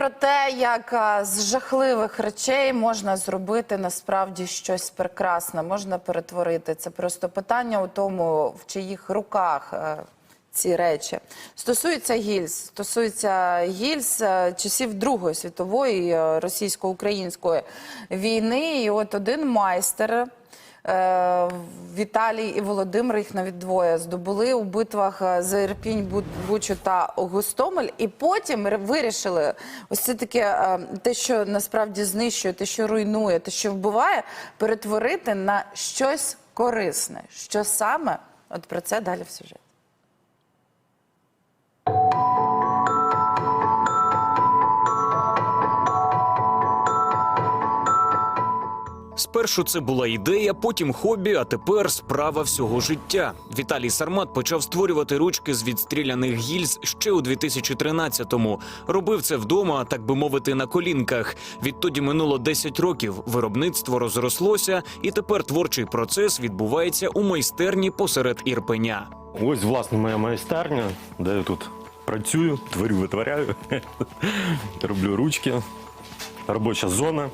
Про те, як з жахливих речей можна зробити насправді щось прекрасне, можна перетворити. Це просто питання у тому, в чиїх руках е, ці речі. Стосується гільз, стосується гільз е, часів Другої світової е, російсько-української війни. І от один майстер. Е, Віталій і Володимир їх навіть двоє здобули у битвах е, за Ірпінь, Бучу та Гостомель. І потім вирішили ось це таке е, те, що насправді знищує, те, що руйнує, те, що вбиває, перетворити на щось корисне. Що саме? От про це далі в сюжеті. Спершу це була ідея, потім хобі, а тепер справа всього життя. Віталій Сармат почав створювати ручки з відстріляних гільз ще у 2013-му. Робив це вдома, так би мовити, на колінках. Відтоді минуло 10 років. Виробництво розрослося, і тепер творчий процес відбувається у майстерні посеред Ірпеня. Ось власне моя майстерня, де я тут працюю, творю, витворяю, роблю ручки, робоча зона,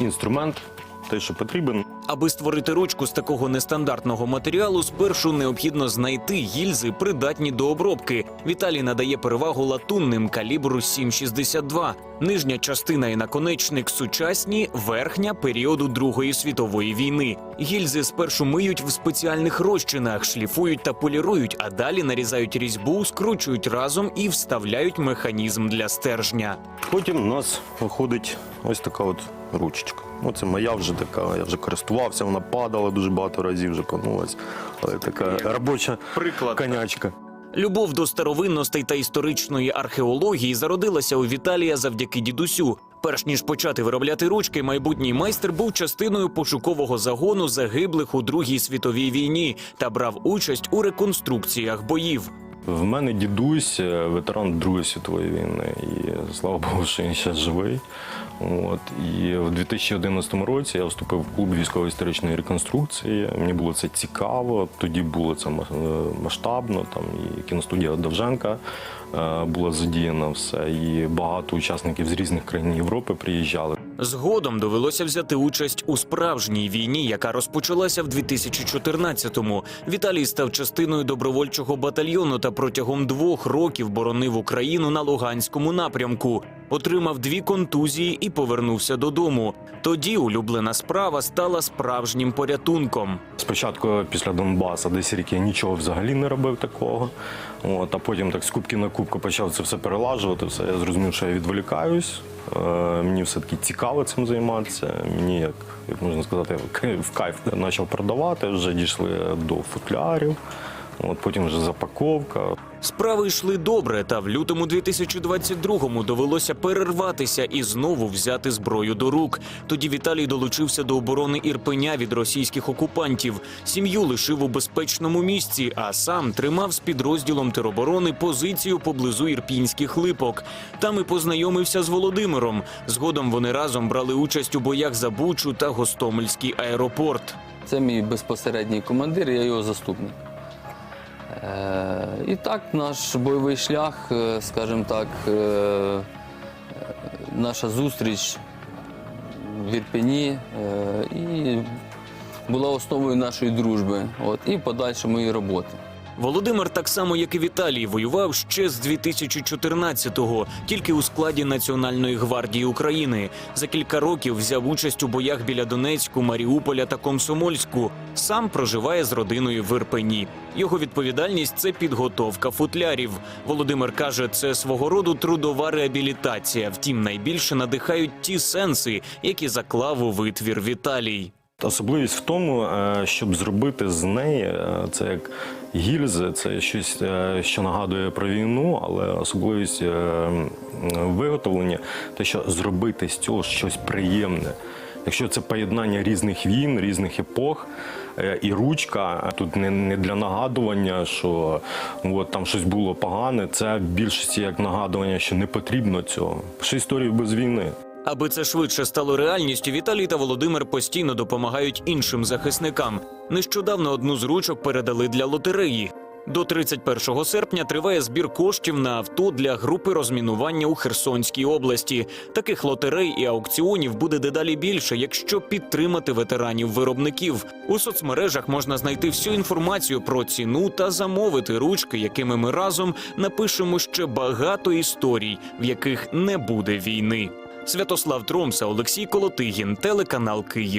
інструмент, те, що потрібен. Аби створити ручку з такого нестандартного матеріалу, спершу необхідно знайти гільзи, придатні до обробки. Віталій надає перевагу латунним калібру 7,62. Нижня частина і наконечник сучасні, верхня періоду Другої світової війни. Гільзи спершу миють в спеціальних розчинах, шліфують та полірують, а далі нарізають різьбу, скручують разом і вставляють механізм для стержня. Потім у нас виходить ось така от ручечка. Оце моя вже така, я вже користувався, вона падала дуже багато разів, вже панулась. Але така робоча Приклад. конячка. Любов до старовинностей та історичної археології зародилася у Віталія завдяки дідусю. Перш ніж почати виробляти ручки, майбутній майстер був частиною пошукового загону загиблих у Другій світовій війні та брав участь у реконструкціях боїв. В мене дідусь, е, ветеран Другої світової війни, і слава Богу, що він ще живий. От і в 2011 році я вступив в клуб військово-історичної реконструкції. Мені було це цікаво. Тоді було це е, масштабно. Там і кіностудія Довженка е, була задіяна все, і багато учасників з різних країн Європи приїжджали. Згодом довелося взяти участь у справжній війні, яка розпочалася в 2014-му. Віталій став частиною добровольчого батальйону та протягом двох років боронив Україну на Луганському напрямку. Отримав дві контузії і повернувся додому. Тоді улюблена справа стала справжнім порятунком. Спочатку після Донбаса, десь рік я нічого взагалі не робив такого. От, а потім так з кубки на кубку почав це все перелажувати. Все. Я зрозумів, що я відволікаюсь. Е, мені все-таки цікаво цим займатися. Мені, як, як можна сказати, в кайф почав продавати, вже дійшли до футлярів. От, потім вже запаковка. Справи йшли добре, та в лютому 2022-му довелося перерватися і знову взяти зброю до рук. Тоді Віталій долучився до оборони Ірпеня від російських окупантів. Сім'ю лишив у безпечному місці, а сам тримав з підрозділом тероборони позицію поблизу ірпінських липок. Там і познайомився з Володимиром. Згодом вони разом брали участь у боях за Бучу та Гостомельський аеропорт. Це мій безпосередній командир, я його заступник. Е, І так, наш бойовий шлях, е, скажімо так, е, наша зустріч в Ірпені і була основою нашої дружби от, і подальшої моєї роботи. Володимир, так само як і Віталій, воював ще з 2014-го, тільки у складі Національної гвардії України. За кілька років взяв участь у боях біля Донецьку, Маріуполя та Комсомольську. Сам проживає з родиною в Ірпені. Його відповідальність це підготовка футлярів. Володимир каже, це свого роду трудова реабілітація. Втім, найбільше надихають ті сенси, які заклав у витвір Віталій. Особливість в тому, е, щоб зробити з неї е, це як гільзи, це щось, е, що нагадує про війну, але особливість виготовлення, те, що зробити з цього щось приємне. Якщо це поєднання різних війн, різних епох, і ручка тут не, для нагадування, що от, там щось було погане, це в більшості як нагадування, що не потрібно цього. Пиши історію без війни. Аби це швидше стало реальністю, Віталій та Володимир постійно допомагають іншим захисникам. Нещодавно одну з ручок передали для лотереї. До 31 серпня триває збір коштів на авто для групи розмінування у Херсонській області. Таких лотерей і аукціонів буде дедалі більше, якщо підтримати ветеранів-виробників. У соцмережах можна знайти всю інформацію про ціну та замовити ручки, якими ми разом напишемо ще багато історій, в яких не буде війни. Святослав Тромса, Олексій Колотигін, телеканал Київ.